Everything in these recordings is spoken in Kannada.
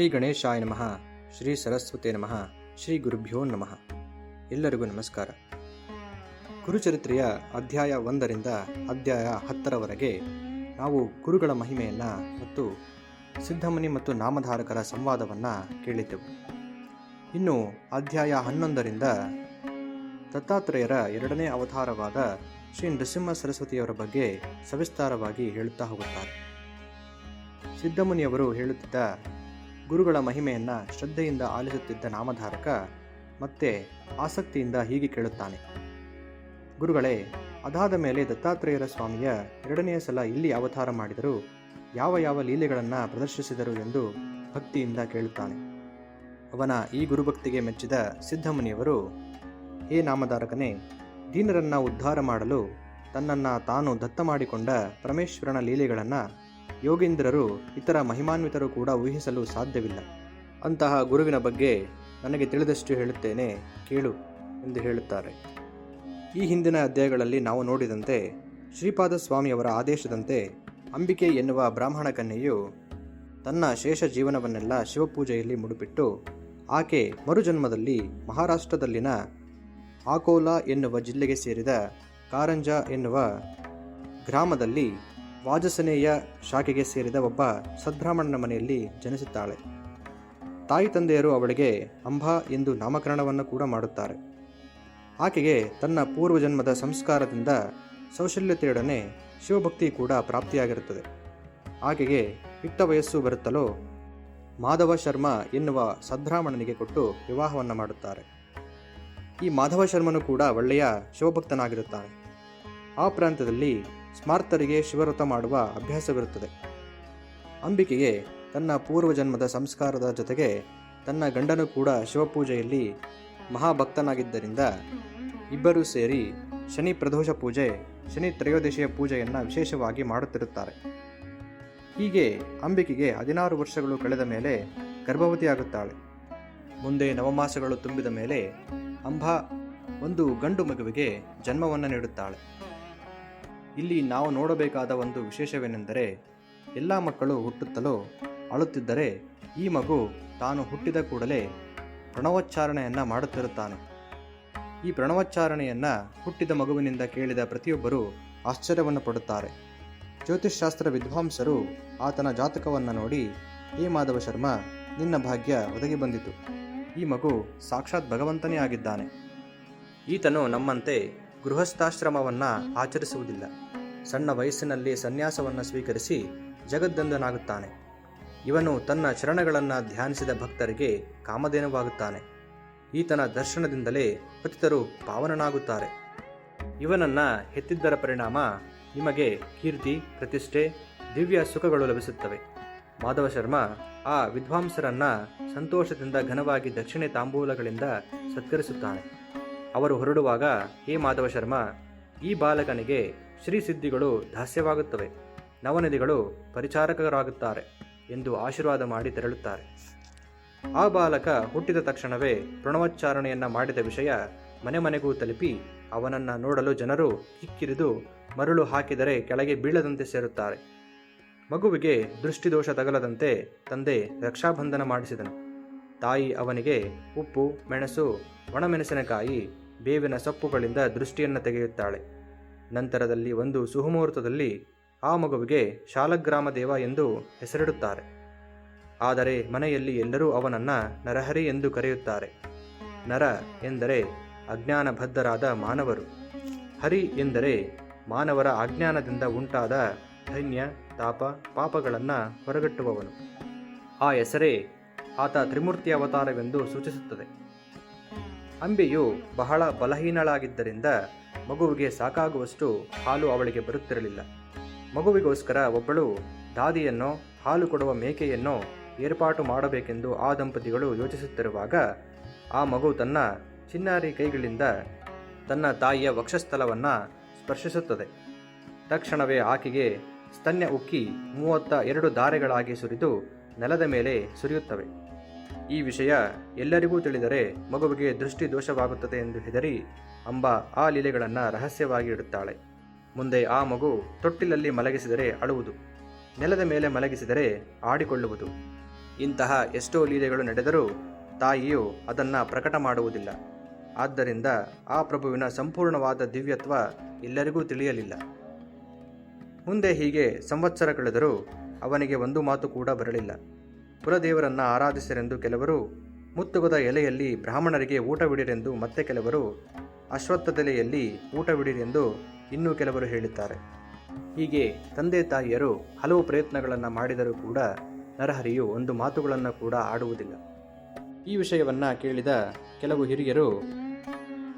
ಶ್ರೀ ಗಣೇಶಾಯ ನಮಃ, ಶ್ರೀ ಸರಸ್ವತಿ ನಮಃ, ಶ್ರೀ ಗುರುಭ್ಯೋ ನಮಃ. ಎಲ್ಲರಿಗೂ ನಮಸ್ಕಾರ. ಕುರುಚರಿತ್ರೆಯ ಅಧ್ಯಾಯ ಒಂದರಿಂದ ಅಧ್ಯಾಯ ಹತ್ತರವರೆಗೆ ನಾವು ಗುರುಗಳ ಮಹಿಮೆಯನ್ನು ಮತ್ತು ಸಿದ್ಧಮುನಿ ಮತ್ತು ನಾಮಧಾರಕರ ಸಂವಾದವನ್ನು ಕೇಳಿದ್ದೆವು. ಇನ್ನು ಅಧ್ಯಾಯ ಹನ್ನೊಂದರಿಂದ ದತ್ತಾತ್ರೇಯರ ಎರಡನೇ ಅವತಾರವಾದ ಶ್ರೀ ನೃಸಿಂಹ ಸರಸ್ವತಿಯವರ ಬಗ್ಗೆ ಸವಿಸ್ತಾರವಾಗಿ ಹೇಳುತ್ತಾ ಹೋಗುತ್ತಾರೆ. ಸಿದ್ಧಮುನಿಯವರು ಹೇಳುತ್ತಿದ್ದ ಗುರುಗಳ ಮಹಿಮೆಯನ್ನು ಶ್ರದ್ಧೆಯಿಂದ ಆಲಿಸುತ್ತಿದ್ದ ನಾಮಧಾರಕ ಮತ್ತೆ ಆಸಕ್ತಿಯಿಂದ ಹೀಗೆ ಕೇಳುತ್ತಾನೆ. ಗುರುಗಳೇ, ಅದಾದ ಮೇಲೆ ದತ್ತಾತ್ರೇಯರ ಸ್ವಾಮಿಯ ಎರಡನೆಯ ಸಲ ಇಲ್ಲಿ ಅವತಾರ ಮಾಡಿದರು ಯಾವ ಯಾವ ಲೀಲೆಗಳನ್ನು ಪ್ರದರ್ಶಿಸಿದರು ಎಂದು ಭಕ್ತಿಯಿಂದ ಕೇಳುತ್ತಾನೆ. ಅವನ ಈ ಗುರುಭಕ್ತಿಗೆ ಮೆಚ್ಚಿದ ಸಿದ್ಧಮುನಿಯವರು, ಹೇ ನಾಮಧಾರಕನೇ, ದೀನರನ್ನು ಉದ್ಧಾರ ಮಾಡಲು ತನ್ನನ್ನು ತಾನು ದತ್ತ ಮಾಡಿಕೊಂಡ ಪರಮೇಶ್ವರನ ಲೀಲೆಗಳನ್ನು ಯೋಗೀಂದ್ರರು ಇತರ ಮಹಿಮಾನ್ವಿತರು ಕೂಡ ಊಹಿಸಲು ಸಾಧ್ಯವಿಲ್ಲ. ಅಂತಹ ಗುರುವಿನ ಬಗ್ಗೆ ನನಗೆ ತಿಳಿದಷ್ಟು ಹೇಳುತ್ತೇನೆ, ಕೇಳು ಎಂದು ಹೇಳುತ್ತಾರೆ. ಈ ಹಿಂದಿನ ಅಧ್ಯಾಯಗಳಲ್ಲಿ ನಾವು ನೋಡಿದಂತೆ ಶ್ರೀಪಾದ ಸ್ವಾಮಿಯವರ ಆದೇಶದಂತೆ ಅಂಬಿಕೆ ಎನ್ನುವ ಬ್ರಾಹ್ಮಣ ಕನ್ಯೆಯು ತನ್ನ ಶೇಷ ಜೀವನವನ್ನೆಲ್ಲ ಶಿವಪೂಜೆಯಲ್ಲಿ ಮುಡುಪಿಟ್ಟು ಆಕೆ ಮರುಜನ್ಮದಲ್ಲಿ ಮಹಾರಾಷ್ಟ್ರದಲ್ಲಿನ ಆಕೋಲಾ ಎನ್ನುವ ಜಿಲ್ಲೆಗೆ ಸೇರಿದ ಕಾರಂಜ ಎನ್ನುವ ಗ್ರಾಮದಲ್ಲಿ ವಾಜಸನೇಯ ಶಾಖೆಗೆ ಸೇರಿದ ಒಬ್ಬ ಸದ್ಬ್ರಾಹ್ಮಣನ ಮನೆಯಲ್ಲಿ ಜನಿಸುತ್ತಾಳೆ. ತಾಯಿ ತಂದೆಯರು ಅವಳಿಗೆ ಅಂಬಾ ಎಂದು ನಾಮಕರಣವನ್ನು ಕೂಡ ಮಾಡುತ್ತಾರೆ. ಆಕೆಗೆ ತನ್ನ ಪೂರ್ವಜನ್ಮದ ಸಂಸ್ಕಾರದಿಂದ ಸೌಶಲ್ಯತೆಯೊಡನೆ ಶಿವಭಕ್ತಿ ಕೂಡ ಪ್ರಾಪ್ತಿಯಾಗಿರುತ್ತದೆ. ಆಕೆಗೆ ಯುಕ್ತ ವಯಸ್ಸು ಬರುತ್ತಲೋ, ಮಾಧವ ಶರ್ಮಾ ಎನ್ನುವ ಸದ್ಬ್ರಾಹ್ಮಣನಿಗೆ ಕೊಟ್ಟು ವಿವಾಹವನ್ನು ಮಾಡುತ್ತಾರೆ. ಈ ಮಾಧವ ಶರ್ಮನು ಕೂಡ ಒಳ್ಳೆಯ ಶಿವಭಕ್ತನಾಗಿರುತ್ತಾನೆ. ಆ ಪ್ರಾಂತ್ಯದಲ್ಲಿ ಸ್ಮಾರ್ತರಿಗೆ ಶಿವವ್ರತ ಮಾಡುವ ಅಭ್ಯಾಸವಿರುತ್ತದೆ. ಅಂಬಿಕೆಗೆ ತನ್ನ ಪೂರ್ವಜನ್ಮದ ಸಂಸ್ಕಾರದ ಜೊತೆಗೆ ತನ್ನ ಗಂಡನು ಕೂಡ ಶಿವಪೂಜೆಯಲ್ಲಿ ಮಹಾಭಕ್ತನಾಗಿದ್ದರಿಂದ ಇಬ್ಬರೂ ಸೇರಿ ಶನಿ ಪ್ರದೋಷ ಪೂಜೆ, ಶನಿ ತ್ರಯೋದಶಿಯ ಪೂಜೆಯನ್ನು ವಿಶೇಷವಾಗಿ ಮಾಡುತ್ತಿರುತ್ತಾರೆ. ಹೀಗೆ ಅಂಬಿಕೆಗೆ ಹದಿನಾರು ವರ್ಷಗಳು ಕಳೆದ ಮೇಲೆ ಗರ್ಭವತಿಯಾಗುತ್ತಾಳೆ. ಮುಂದೆ ನವಮಾಸಗಳು ತುಂಬಿದ ಮೇಲೆ ಅಂಬಾ ಒಂದು ಗಂಡು ಮಗುವಿಗೆ ಜನ್ಮವನ್ನು ನೀಡುತ್ತಾಳೆ. ಇಲ್ಲಿ ನಾವು ನೋಡಬೇಕಾದ ಒಂದು ವಿಶೇಷವೇನೆಂದರೆ ಎಲ್ಲ ಮಕ್ಕಳು ಹುಟ್ಟುತ್ತಲೋ ಅಳುತ್ತಿದ್ದರೆ ಈ ಮಗು ತಾನು ಹುಟ್ಟಿದ ಕೂಡಲೇ ಪ್ರಣವೋಚ್ಚಾರಣೆಯನ್ನು ಮಾಡುತ್ತಿರುತ್ತಾನೆ. ಈ ಪ್ರಣವೋಚ್ಚಾರಣೆಯನ್ನು ಹುಟ್ಟಿದ ಮಗುವಿನಿಂದ ಕೇಳಿದ ಪ್ರತಿಯೊಬ್ಬರೂ ಆಶ್ಚರ್ಯವನ್ನು ಪಡುತ್ತಾರೆ. ಜ್ಯೋತಿಷ್ಶಾಸ್ತ್ರ ವಿದ್ವಾಂಸರು ಆತನ ಜಾತಕವನ್ನು ನೋಡಿ, ಹೇ ಮಾಧವ ಶರ್ಮಾ, ನಿನ್ನ ಭಾಗ್ಯ ಒದಗಿ ಬಂದಿತು. ಈ ಮಗು ಸಾಕ್ಷಾತ್ ಭಗವಂತನೇ ಆಗಿದ್ದಾನೆ. ಈತನು ನಮ್ಮಂತೆ ಗೃಹಸ್ಥಾಶ್ರಮವನ್ನು ಆಚರಿಸುವುದಿಲ್ಲ. ಸಣ್ಣ ವಯಸ್ಸಿನಲ್ಲಿ ಸನ್ಯಾಸವನ್ನು ಸ್ವೀಕರಿಸಿ ಜಗದ್ದಂದನಾಗುತ್ತಾನೆ. ಇವನು ತನ್ನ ಚರಣಗಳನ್ನು ಧ್ಯಾನಿಸಿದ ಭಕ್ತರಿಗೆ ಕಾಮಧೇನುವಾಗುತ್ತಾನೆ. ಈತನ ದರ್ಶನದಿಂದಲೇ ಪತಿತರು ಪಾವನನಾಗುತ್ತಾರೆ. ಇವನನ್ನ ಹೆತ್ತಿದ್ದರ ಪರಿಣಾಮ ನಿಮಗೆ ಕೀರ್ತಿ, ಪ್ರತಿಷ್ಠೆ, ದಿವ್ಯ ಸುಖಗಳು ಲಭಿಸುತ್ತವೆ. ಮಾಧವ ಶರ್ಮ ಆ ವಿದ್ವಾಂಸರನ್ನ ಸಂತೋಷದಿಂದ ಘನವಾಗಿ ದಕ್ಷಿಣೆ ತಾಂಬೂಲಗಳಿಂದ ಸತ್ಕರಿಸುತ್ತಾನೆ. ಅವರು ಹೊರಡುವಾಗ, ಹೇ ಮಾಧವ ಶರ್ಮ, ಈ ಬಾಲಕನಿಗೆ ಶ್ರೀ ಸಿದ್ಧಿಗಳು ದಾಸ್ಯವಾಗುತ್ತವೆ. ನವನಿಧಿಗಳು ಪರಿಚಾರಕರಾಗುತ್ತಾರೆ ಎಂದು ಆಶೀರ್ವಾದ ಮಾಡಿ ತೆರಳುತ್ತಾರೆ. ಆ ಬಾಲಕ ಹುಟ್ಟಿದ ತಕ್ಷಣವೇ ಪ್ರಣವೋಚ್ಚಾರಣೆಯನ್ನ ಮಾಡಿದ ವಿಷಯ ಮನೆ ಮನೆಗೂ ತಲುಪಿ, ಅವನನ್ನು ನೋಡಲು ಜನರು ಕಿಕ್ಕಿರಿದು ಮರಳು ಹಾಕಿದರೆ ಕೆಳಗೆ ಬೀಳದಂತೆ ಸೇರುತ್ತಾರೆ. ಮಗುವಿಗೆ ದೃಷ್ಟಿದೋಷ ತಗಲದಂತೆ ತಂದೆ ರಕ್ಷಾಬಂಧನ ಮಾಡಿಸಿದನು. ತಾಯಿ ಅವನಿಗೆ ಉಪ್ಪು, ಮೆಣಸು, ಒಣಮೆಣಸಿನಕಾಯಿ ಬೇವಿನ ಸೊಪ್ಪುಗಳಿಂದ ದೃಷ್ಟಿಯನ್ನು ತೆಗೆಯುತ್ತಾಳೆ. ನಂತರದಲ್ಲಿ ಒಂದು ಸುಹುಮುಹೂರ್ತದಲ್ಲಿ ಆ ಮಗುವಿಗೆ ಶಾಲಗ್ರಾಮ ದೇವ ಎಂದು ಹೆಸರಿಡುತ್ತಾರೆ. ಆದರೆ ಮನೆಯಲ್ಲಿ ಎಲ್ಲರೂ ಅವನನ್ನು ನರಹರಿ ಎಂದು ಕರೆಯುತ್ತಾರೆ. ನರ ಎಂದರೆ ಅಜ್ಞಾನಬದ್ಧರಾದ ಮಾನವರು. ಹರಿ ಎಂದರೆ ಮಾನವರ ಅಜ್ಞಾನದಿಂದ ಉಂಟಾದ ಧೈನ್ಯ, ತಾಪ, ಪಾಪಗಳನ್ನು ಹೊರಗಟ್ಟುವವನು. ಆ ಹೆಸರೇ ಆತ ತ್ರಿಮೂರ್ತಿ ಅವತಾರವೆಂದು ಸೂಚಿಸುತ್ತದೆ. ಅಂಬೆಯು ಬಹಳ ಬಲಹೀನಳಾಗಿದ್ದರಿಂದ ಮಗುವಿಗೆ ಸಾಕಾಗುವಷ್ಟು ಹಾಲು ಅವಳಿಗೆ ಬರುತ್ತಿರಲಿಲ್ಲ. ಮಗುವಿಗೋಸ್ಕರ ಒಬ್ಬಳು ದಾದಿಯನ್ನೋ, ಹಾಲು ಕೊಡುವ ಮೇಕೆಯನ್ನೋ ಏರ್ಪಾಟು ಮಾಡಬೇಕೆಂದು ಆ ದಂಪತಿಗಳು ಯೋಚಿಸುತ್ತಿರುವಾಗ ಆ ಮಗು ತನ್ನ ಚಿನ್ನಾರಿ ಕೈಗಳಿಂದ ತನ್ನ ತಾಯಿಯ ವಕ್ಷಸ್ಥಲವನ್ನು ಸ್ಪರ್ಶಿಸುತ್ತದೆ. ತಕ್ಷಣವೇ ಆಕೆಗೆ ಸ್ತನ್ಯ ಉಕ್ಕಿ ಮೂವತ್ತ ಎರಡು ದಾರೆಗಳಾಗಿ ಸುರಿದು ನೆಲದ ಮೇಲೆ ಸುರಿಯುತ್ತವೆ. ಈ ವಿಷಯ ಎಲ್ಲರಿಗೂ ತಿಳಿದರೆ ಮಗುವಿಗೆ ದೃಷ್ಟಿ ದೋಷವಾಗುತ್ತದೆ ಎಂದು ಹೆದರಿ ಅಂಬ ಆ ಲೀಲೆಗಳನ್ನು ರಹಸ್ಯವಾಗಿ ಇಡುತ್ತಾಳೆ. ಮುಂದೆ ಆ ಮಗು ತೊಟ್ಟಿಲಲ್ಲಿ ಮಲಗಿಸಿದರೆ ಅಳುವುದು. ನೆಲದ ಮೇಲೆ ಮಲಗಿಸಿದರೆ ಆಡಿಕೊಳ್ಳುವುದು. ಇಂತಹ ಎಷ್ಟೋ ಲೀಲೆಗಳು ನಡೆದರೂ ತಾಯಿಯು ಅದನ್ನು ಪ್ರಕಟ ಮಾಡುವುದಿಲ್ಲ. ಆದ್ದರಿಂದ ಆ ಪ್ರಭುವಿನ ಸಂಪೂರ್ಣವಾದ ದಿವ್ಯತ್ವ ಎಲ್ಲರಿಗೂ ತಿಳಿಯಲಿಲ್ಲ. ಮುಂದೆ ಹೀಗೆ ಸಂವತ್ಸರ ಕಳೆದರೂ ಅವನಿಗೆ ಒಂದು ಮಾತು ಕೂಡ ಬರಲಿಲ್ಲ. ಕುಲದೇವರನ್ನ ಆರಾಧಿಸಿರೆಂದು ಕೆಲವರು, ಮುತ್ತುಗದ ಎಲೆಯಲ್ಲಿ ಬ್ರಾಹ್ಮಣರಿಗೆ ಊಟವಿಡಿರೆಂದು ಮತ್ತೆ ಕೆಲವರು, ಅಶ್ವತ್ಥದೆಲೆಯಲ್ಲಿ ಊಟವಿಡಿರೆಂದು ಇನ್ನೂ ಕೆಲವರು ಹೇಳಿದ್ದಾರೆ. ಹೀಗೆ ತಂದೆ ತಾಯಿಯರು ಹಲವು ಪ್ರಯತ್ನಗಳನ್ನು ಮಾಡಿದರೂ ಕೂಡ ನರಹರಿಯು ಒಂದು ಮಾತುಗಳನ್ನು ಕೂಡ ಆಡುವುದಿಲ್ಲ. ಈ ವಿಷಯವನ್ನು ಕೇಳಿದ ಕೆಲವು ಹಿರಿಯರು,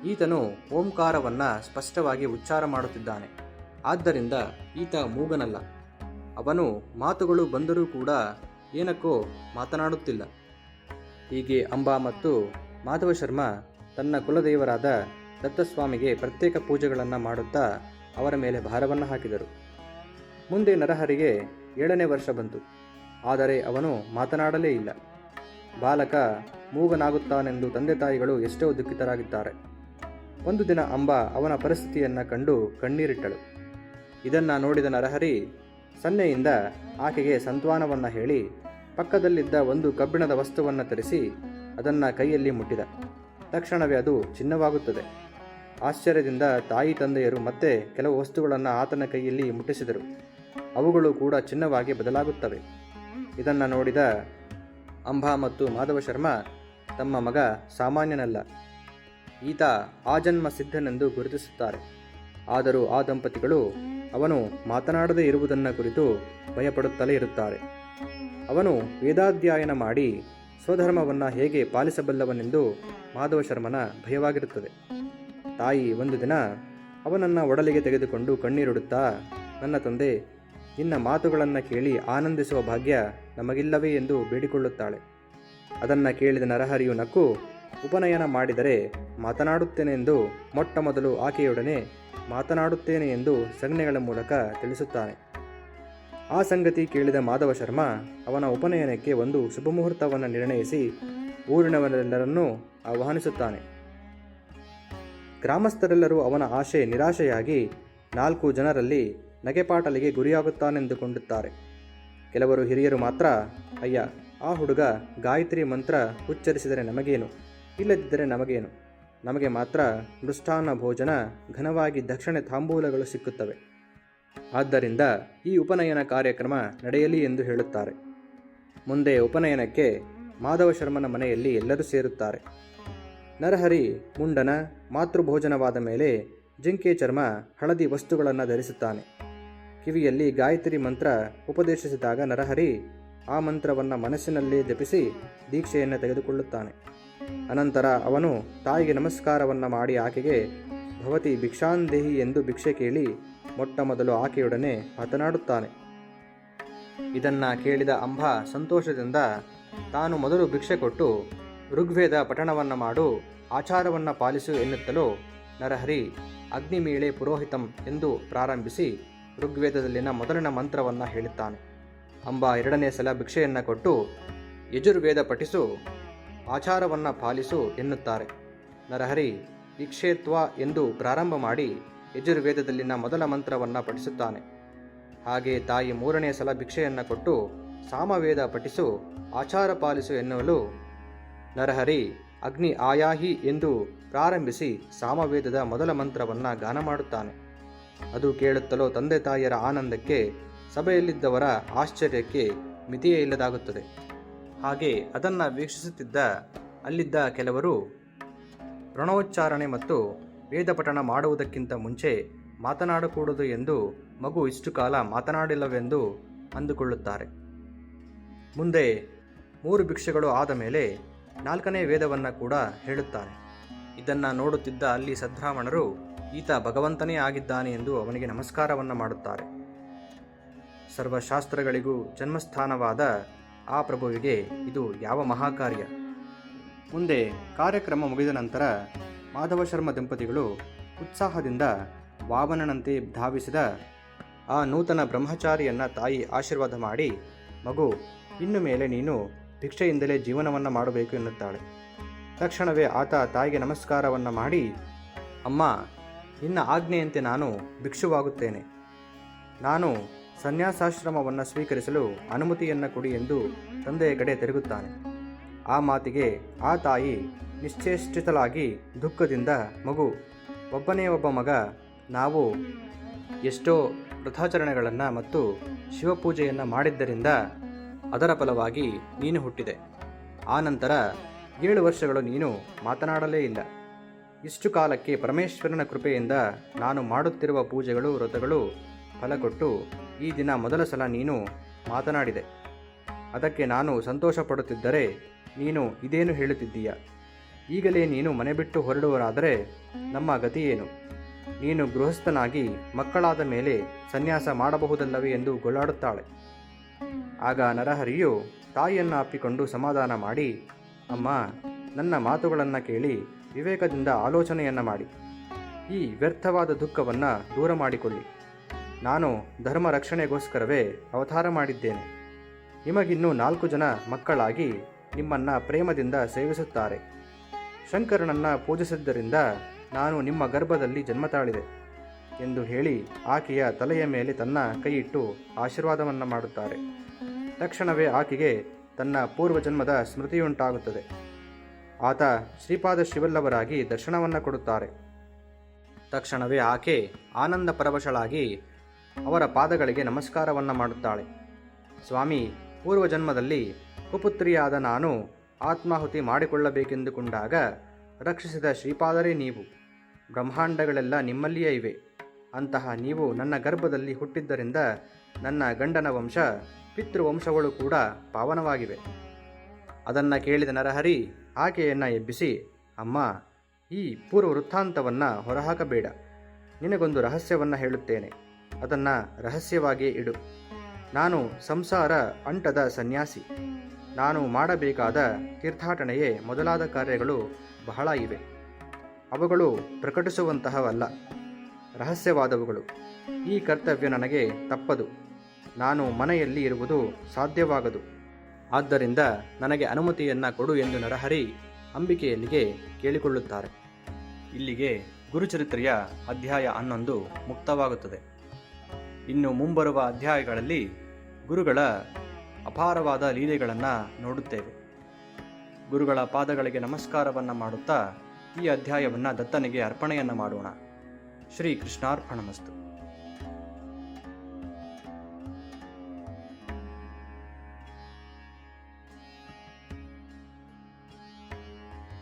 ಈತನು ಓಂಕಾರವನ್ನು ಸ್ಪಷ್ಟವಾಗಿ ಉಚ್ಚಾರ ಮಾಡುತ್ತಿದ್ದಾನೆ. ಆದ್ದರಿಂದ ಈತ ಮೂಗನಲ್ಲ. ಅವನು ಮಾತುಗಳು ಬಂದರೂ ಕೂಡ ಏನಕ್ಕೋ ಮಾತನಾಡುತ್ತಿಲ್ಲ. ಹೀಗೆ ಅಂಬಾ ಮತ್ತು ಮಾಧವ ಶರ್ಮ ತನ್ನ ಕುಲದೇವರಾದ ದತ್ತಸ್ವಾಮಿಗೆ ಪ್ರತ್ಯೇಕ ಪೂಜೆಗಳನ್ನು ಮಾಡುತ್ತಾ ಅವರ ಮೇಲೆ ಭಾರವನ್ನು ಹಾಕಿದರು. ಮುಂದೆ ನರಹರಿಗೆ ಏಳನೇ ವರ್ಷ ಬಂತು. ಆದರೆ ಅವನು ಮಾತನಾಡಲೇ ಇಲ್ಲ. ಬಾಲಕ ಮೂಗನಾಗುತ್ತಾನೆಂದು ತಂದೆ ತಾಯಿಗಳು ಎಷ್ಟೋ ದುಃಖಿತರಾಗಿದ್ದಾರೆ. ಒಂದು ದಿನ ಅಂಬಾ ಅವನ ಪರಿಸ್ಥಿತಿಯನ್ನು ಕಂಡು ಕಣ್ಣೀರಿಟ್ಟಳು. ಇದನ್ನು ನೋಡಿದ ನರಹರಿ ಸನ್ನೆಯಿಂದ ಆಕೆಗೆ ಸಂತ್ವಾನವನ್ನು ಹೇಳಿ ಪಕ್ಕದಲ್ಲಿದ್ದ ಒಂದು ಕಬ್ಬಿಣದ ವಸ್ತುವನ್ನು ತರಿಸಿ ಅದನ್ನು ಕೈಯಲ್ಲಿ ಮುಟ್ಟಿದ. ತಕ್ಷಣವೇ ಅದು ಚಿನ್ನವಾಗುತ್ತದೆ. ಆಶ್ಚರ್ಯದಿಂದ ತಾಯಿ ತಂದೆಯರು ಮತ್ತೆ ಕೆಲವು ವಸ್ತುಗಳನ್ನು ಆತನ ಕೈಯಲ್ಲಿ ಮುಟ್ಟಿಸಿದರು. ಅವುಗಳು ಕೂಡ ಚಿನ್ನವಾಗಿ ಬದಲಾಗುತ್ತವೆ. ಇದನ್ನು ನೋಡಿದ ಅಂಬಾ ಮತ್ತು ಮಾಧವ ಶರ್ಮ, ತಮ್ಮ ಮಗ ಸಾಮಾನ್ಯನಲ್ಲ, ಈತ ಆಜನ್ಮ ಸಿದ್ಧನೆಂದು ಗುರುತಿಸುತ್ತಾರೆ. ಆದರೂ ಆ ದಂಪತಿಗಳು ಅವನು ಮಾತನಾಡದೇ ಇರುವುದನ್ನು ಕುರಿತು ಭಯಪಡುತ್ತಲೇ ಇರುತ್ತಾರೆ. ಅವನು ವೇದಾಧ್ಯಯನ ಮಾಡಿ ಸ್ವಧರ್ಮವನ್ನು ಹೇಗೆ ಪಾಲಿಸಬಲ್ಲವನೆಂದು ಮಾಧವ ಶರ್ಮನ ಭಯವಾಗಿರುತ್ತದೆ. ತಾಯಿ ಒಂದು ದಿನ ಅವನನ್ನು ಒಡಲಿಗೆ ತೆಗೆದುಕೊಂಡು ಕಣ್ಣೀರಿಡುತ್ತಾ, ನನ್ನ ತಂದೆ, ನಿನ್ನ ಮಾತುಗಳನ್ನು ಕೇಳಿ ಆನಂದಿಸುವ ಭಾಗ್ಯ ನಮಗಿಲ್ಲವೇ ಎಂದು ಬೇಡಿಕೊಳ್ಳುತ್ತಾಳೆ. ಅದನ್ನು ಕೇಳಿದ ನರಹರಿಯು ನಕ್ಕು, ಉಪನಯನ ಮಾಡಿದರೆ ಮಾತನಾಡುತ್ತೇನೆ ಎಂದು ಮೊಟ್ಟ ಮೊದಲು ಆಕೆಯೊಡನೆ ಮಾತನಾಡುತ್ತೇನೆ ಎಂದು ಸಂಜ್ಞೆಗಳ ಮೂಲಕ ತಿಳಿಸುತ್ತಾನೆ. ಆ ಸಂಗತಿ ಕೇಳಿದ ಮಾಧವ ಶರ್ಮ, ಅವನ ಉಪನಯನಕ್ಕೆ ಒಂದು ಶುಭಮುಹೂರ್ತವನ್ನು ನಿರ್ಣಯಿಸಿ ಊರಿನವರೆಲ್ಲರನ್ನೂ ಆಹ್ವಾನಿಸುತ್ತಾನೆ. ಗ್ರಾಮಸ್ಥರೆಲ್ಲರೂ ಅವನ ಆಶೆ ನಿರಾಶೆಯಾಗಿ ನಾಲ್ಕು ಜನರಲ್ಲಿ ನಗೆಪಾಟಲಿಗೆ ಗುರಿಯಾಗುತ್ತಾನೆಂದುಕೊಂಡುತ್ತಾರೆ ಕೆಲವರು ಹಿರಿಯರು ಮಾತ್ರ, ಅಯ್ಯ, ಆ ಹುಡುಗ ಗಾಯತ್ರಿ ಮಂತ್ರ ಉಚ್ಚರಿಸಿದರೆ ನಮಗೇನು? ಇಲ್ಲದಿದ್ದರೆ ನಮಗೇನು? ನಮಗೆ ಮಾತ್ರ ಮೃಷ್ಟಾನ್ನ ಭೋಜನ ಘನವಾಗಿ ದಕ್ಷಿಣ ತಾಂಬೂಲಗಳು ಸಿಕ್ಕುತ್ತವೆ. ಆದ್ದರಿಂದ ಈ ಉಪನಯನ ಕಾರ್ಯಕ್ರಮ ನಡೆಯಲಿ ಎಂದು ಹೇಳುತ್ತಾರೆ. ಮುಂದೆ ಉಪನಯನಕ್ಕೆ ಮಾಧವ ಶರ್ಮನ ಮನೆಯಲ್ಲಿ ಎಲ್ಲರೂ ಸೇರುತ್ತಾರೆ. ನರಹರಿ, ಮುಂಡನ ಮಾತೃಭೋಜನವಾದ ಮೇಲೆ ಜಿಂಕೆ ಚರ್ಮ ಹಳದಿ ವಸ್ತುಗಳನ್ನು ಧರಿಸುತ್ತಾನೆ. ಕಿವಿಯಲ್ಲಿ ಗಾಯತ್ರಿ ಮಂತ್ರ ಉಪದೇಶಿಸಿದಾಗ ನರಹರಿ ಆ ಮಂತ್ರವನ್ನು ಮನಸ್ಸಿನಲ್ಲೇ ಜಪಿಸಿ ದೀಕ್ಷೆಯನ್ನು ತೆಗೆದುಕೊಳ್ಳುತ್ತಾನೆ. ಅನಂತರ ಅವನು ತಾಯಿಗೆ ನಮಸ್ಕಾರವನ್ನು ಮಾಡಿ ಆಕೆಗೆ, ಭವತಿ ಭಿಕ್ಷಾಂದೇಹಿ ಎಂದು ಭಿಕ್ಷೆ ಕೇಳಿ ಮೊಟ್ಟ ಮೊದಲು ಆಕೆಯೊಡನೆ ಮಾತನಾಡುತ್ತಾನೆ. ಇದನ್ನ ಕೇಳಿದ ಅಂಬ ಸಂತೋಷದಿಂದ ತಾನು ಮೊದಲು ಭಿಕ್ಷೆ ಕೊಟ್ಟು ಋಗ್ವೇದ ಪಠಣವನ್ನು ಮಾಡು, ಆಚಾರವನ್ನು ಪಾಲಿಸು ಎನ್ನುತ್ತಲೂ ನರಹರಿ ಅಗ್ನಿಮೀಳೆ ಪುರೋಹಿತಂ ಎಂದು ಪ್ರಾರಂಭಿಸಿ ಋಗ್ವೇದದಲ್ಲಿನ ಮೊದಲಿನ ಮಂತ್ರವನ್ನು ಹೇಳುತ್ತಾನೆ. ಅಂಬ ಎರಡನೇ ಸಲ ಭಿಕ್ಷೆಯನ್ನು ಕೊಟ್ಟು ಯಜುರ್ವೇದ ಪಠಿಸು, ಆಚಾರವನ್ನು ಪಾಲಿಸು ಎನ್ನುತ್ತಾರೆ. ನರಹರಿ ಭಿಕ್ಷೇತ್ವ ಎಂದು ಪ್ರಾರಂಭ ಮಾಡಿ ಯಜುರ್ವೇದದಲ್ಲಿನ ಮೊದಲ ಮಂತ್ರವನ್ನು ಪಠಿಸುತ್ತಾನೆ. ಹಾಗೆ ತಾಯಿ ಮೂರನೇ ಸಲ ಭಿಕ್ಷೆಯನ್ನು ಕೊಟ್ಟು ಸಾಮವೇದ ಪಠಿಸು, ಆಚಾರ ಪಾಲಿಸು ಎನ್ನುವಲು ನರಹರಿ ಅಗ್ನಿ ಆಯಾಹಿ ಎಂದು ಪ್ರಾರಂಭಿಸಿ ಸಾಮವೇದದ ಮೊದಲ ಮಂತ್ರವನ್ನು ಗಾನ ಮಾಡುತ್ತಾನೆ. ಅದು ಕೇಳುತ್ತಲೋ ತಂದೆ ತಾಯಿಯರ ಆನಂದಕ್ಕೆ, ಸಭೆಯಲ್ಲಿದ್ದವರ ಆಶ್ಚರ್ಯಕ್ಕೆ ಮಿತಿಯೇ ಇಲ್ಲದಾಗುತ್ತದೆ. ಹಾಗೆ ಅದನ್ನು ವೀಕ್ಷಿಸುತ್ತಿದ್ದ, ಅಲ್ಲಿದ್ದ ಕೆಲವರು ಪ್ರಣವೋಚ್ಚಾರಣೆ ಮತ್ತು ವೇದಪಠಣ ಮಾಡುವುದಕ್ಕಿಂತ ಮುಂಚೆ ಮಾತನಾಡಕೂಡದು ಎಂದು ಮಗು ಇಷ್ಟು ಕಾಲ ಮಾತನಾಡಿಲ್ಲವೆಂದು ಅಂದುಕೊಳ್ಳುತ್ತಾರೆ. ಮುಂದೆ ಮೂರು ಭಿಕ್ಷೆಗಳು ಆದ ಮೇಲೆ ನಾಲ್ಕನೇ ವೇದವನ್ನು ಕೂಡ ಹೇಳುತ್ತಾರೆ ಇದನ್ನು ನೋಡುತ್ತಿದ್ದ ಅಲ್ಲಿ ಸದ್ಬ್ರಾಹ್ಮಣರು ಈತ ಭಗವಂತನೇ ಆಗಿದ್ದಾನೆ ಎಂದು ಅವನಿಗೆ ನಮಸ್ಕಾರವನ್ನು ಮಾಡುತ್ತಾರೆ. ಸರ್ವಶಾಸ್ತ್ರಗಳಿಗೂ ಜನ್ಮಸ್ಥಾನವಾದ ಆ ಪ್ರಭುವಿಗೆ ಇದು ಯಾವ ಮಹಾಕಾರ್ಯ? ಮುಂದೆ ಕಾರ್ಯಕ್ರಮ ಮುಗಿದ ನಂತರ ಮಾಧವ ಶರ್ಮ ದಂಪತಿಗಳು ಉತ್ಸಾಹದಿಂದ ವಾವನನಂತೆ ಧಾವಿಸಿದ ಆ ನೂತನ ಬ್ರಹ್ಮಚಾರಿಯನ್ನ ತಾಯಿ ಆಶೀರ್ವಾದ ಮಾಡಿ, ಮಗು, ಇನ್ನು ಮೇಲೆ ನೀನು ಭಿಕ್ಷೆಯಿಂದಲೇ ಜೀವನವನ್ನು ಮಾಡಬೇಕು ಎನ್ನುತ್ತಾಳೆ. ತಕ್ಷಣವೇ ಆತ ತಾಯಿಗೆ ನಮಸ್ಕಾರವನ್ನು ಮಾಡಿ, ಅಮ್ಮ, ನಿನ್ನ ಆಜ್ಞೆಯಂತೆ ನಾನು ಭಿಕ್ಷುವಾಗುತ್ತೇನೆ. ನಾನು ಸನ್ಯಾಸಾಶ್ರಮವನ್ನು ಸ್ವೀಕರಿಸಲು ಅನುಮತಿಯನ್ನು ಕೊಡಿ ಎಂದು ತಂದೆಯ ಕಡೆ ತಿರುಗುತ್ತಾನೆ. ಆ ಮಾತಿಗೆ ಆ ತಾಯಿ ನಿಶ್ಚೇಷ್ಟಿತಲಾಗಿ ದುಃಖದಿಂದ ಮಗು, ಒಬ್ಬನೇ ಒಬ್ಬ ಮಗ, ನಾವು ಎಷ್ಟೋ ವ್ರತಾಚರಣೆಗಳನ್ನು ಮತ್ತು ಶಿವಪೂಜೆಯನ್ನು ಮಾಡಿದ್ದರಿಂದ ಅದರ ಫಲವಾಗಿ ನೀನು ಹುಟ್ಟಿದೆ. ಆ ನಂತರ ಏಳು ವರ್ಷಗಳು ನೀನು ಮಾತನಾಡಲೇ ಇಲ್ಲ. ಇಷ್ಟು ಕಾಲಕ್ಕೆ ಪರಮೇಶ್ವರನ ಕೃಪೆಯಿಂದ ನಾನು ಮಾಡುತ್ತಿರುವ ಪೂಜೆಗಳು, ವ್ರತಗಳು ಫಲ ಕೊಟ್ಟು ಈ ದಿನ ಮೊದಲ ಸಲ ನೀನು ಮಾತನಾಡಿದೆ. ಅದಕ್ಕೆ ನಾನು ಸಂತೋಷ ಪಡುತ್ತಿದ್ದರೆ ನೀನು ಇದೇನು ಹೇಳುತ್ತಿದ್ದೀಯ? ಈಗಲೇ ನೀನು ಮನೆ ಬಿಟ್ಟು ಹೊರಡುವರಾದರೆ ನಮ್ಮ ಗತಿ ಏನು? ನೀನು ಗೃಹಸ್ಥನಾಗಿ ಮಕ್ಕಳಾದ ಮೇಲೆ ಸನ್ಯಾಸ ಮಾಡಬಹುದಲ್ಲವೇ ಎಂದು ಗೊಳ್ಳಾಡುತ್ತಾಳೆ ಆಗ ನರಹರಿಯು ತಾಯಿಯನ್ನು ಅಪ್ಪಿಕೊಂಡು ಸಮಾಧಾನ ಮಾಡಿ, ಅಮ್ಮ, ನನ್ನ ಮಾತುಗಳನ್ನು ಕೇಳಿ ವಿವೇಕದಿಂದ ಆಲೋಚನೆಯನ್ನು ಮಾಡಿ. ಈ ವ್ಯರ್ಥವಾದ ದುಃಖವನ್ನು ದೂರ ಮಾಡಿಕೊಳ್ಳಿ. ನಾನು ಧರ್ಮ ರಕ್ಷಣೆಗೋಸ್ಕರವೇ ಅವತಾರ ಮಾಡಿದ್ದೇನೆ. ನಿಮಗಿನ್ನೂ ನಾಲ್ಕು ಜನ ಮಕ್ಕಳಾಗಿ ನಿಮ್ಮನ್ನು ಪ್ರೇಮದಿಂದ ಸೇವಿಸುತ್ತಾರೆ. ಶಂಕರನನ್ನು ಪೂಜಿಸಿದ್ದರಿಂದ ನಾನು ನಿಮ್ಮ ಗರ್ಭದಲ್ಲಿ ಜನ್ಮ ತಾಳಿದೆ ಎಂದು ಹೇಳಿ ಆಕೆಯ ತಲೆಯ ಮೇಲೆ ತನ್ನ ಕೈಯಿಟ್ಟು ಆಶೀರ್ವಾದವನ್ನು ಮಾಡುತ್ತಾರೆ. ತಕ್ಷಣವೇ ಆಕೆಗೆ ತನ್ನ ಪೂರ್ವ ಜನ್ಮದ ಸ್ಮೃತಿಯುಂಟಾಗುತ್ತದೆ. ಆತ ಶ್ರೀಪಾದ ಶಿವಲ್ಲವರಾಗಿ ದರ್ಶನವನ್ನು ಕೊಡುತ್ತಾರೆ. ತಕ್ಷಣವೇ ಆಕೆ ಆನಂದ ಪರವಶಳಾಗಿ ಅವರ ಪಾದಗಳಿಗೆ ನಮಸ್ಕಾರವನ್ನು ಮಾಡುತ್ತಾಳೆ. ಸ್ವಾಮಿ, ಪೂರ್ವಜನ್ಮದಲ್ಲಿ ಕುಪುತ್ರಿಯಾದ ನಾನು ಆತ್ಮಾಹುತಿ ಮಾಡಿಕೊಳ್ಳಬೇಕೆಂದುಕೊಂಡಾಗ ರಕ್ಷಿಸಿದ ಶ್ರೀಪಾದರೇ ನೀವು. ಬ್ರಹ್ಮಾಂಡಗಳೆಲ್ಲ ನಿಮ್ಮಲ್ಲಿಯೇ ಇವೆ. ಅಂತಹ ನೀವು ನನ್ನ ಗರ್ಭದಲ್ಲಿ ಹುಟ್ಟಿದ್ದರಿಂದ ನನ್ನ ಗಂಡನ ವಂಶ, ಪಿತೃವಂಶಗಳು ಕೂಡ ಪಾವನವಾಗಿವೆ. ಅದನ್ನು ಕೇಳಿದ ನರಹರಿ ಆಕೆಯನ್ನು ಎಬ್ಬಿಸಿ, ಅಮ್ಮ, ಈ ಪೂರ್ವ ವೃತ್ತಾಂತವನ್ನು ಹೊರಹಾಕಬೇಡ. ನಿನಗೊಂದು ರಹಸ್ಯವನ್ನು ಹೇಳುತ್ತೇನೆ. ಅದನ್ನು ರಹಸ್ಯವಾಗಿಯೇ ಇಡು. ನಾನು ಸಂಸಾರ ಅಂಟದ ಸನ್ಯಾಸಿ. ನಾನು ಮಾಡಬೇಕಾದ ತೀರ್ಥಾಟನೆಯೇ ಮೊದಲಾದ ಕಾರ್ಯಗಳು ಬಹಳ ಇವೆ. ಅವುಗಳು ಪ್ರಕಟಿಸುವಂತಹವಲ್ಲ. ರಹಸ್ಯವಾದವುಗಳು. ಈ ಕರ್ತವ್ಯ ನನಗೆ ತಪ್ಪದು. ನಾನು ಮನೆಯಲ್ಲಿ ಇರುವುದು ಸಾಧ್ಯವಾಗದು. ಆದ್ದರಿಂದ ನನಗೆ ಅನುಮತಿಯನ್ನು ಕೊಡು ಎಂದು ನರಹರಿ ಅಂಬಿಕೆಯಲ್ಲಿಗೆ ಕೇಳಿಕೊಳ್ಳುತ್ತಾರೆ. ಇಲ್ಲಿಗೆ ಗುರುಚರಿತ್ರೆಯ ಅಧ್ಯಾಯ ಹನ್ನೊಂದು ಮುಕ್ತವಾಗುತ್ತದೆ. ಇನ್ನು ಮುಂಬರುವ ಅಧ್ಯಾಯಗಳಲ್ಲಿ ಗುರುಗಳ ಅಪಾರವಾದ ಲೀಲೆಗಳನ್ನು ನೋಡುತ್ತೇವೆ. ಗುರುಗಳ ಪಾದಗಳಿಗೆ ನಮಸ್ಕಾರವನ್ನು ಮಾಡುತ್ತಾ ಈ ಅಧ್ಯಾಯವನ್ನು ದತ್ತನಿಗೆ ಅರ್ಪಣೆಯನ್ನು ಮಾಡೋಣ. ಶ್ರೀ ಕೃಷ್ಣಾರ್ಪಣಮಸ್ತು.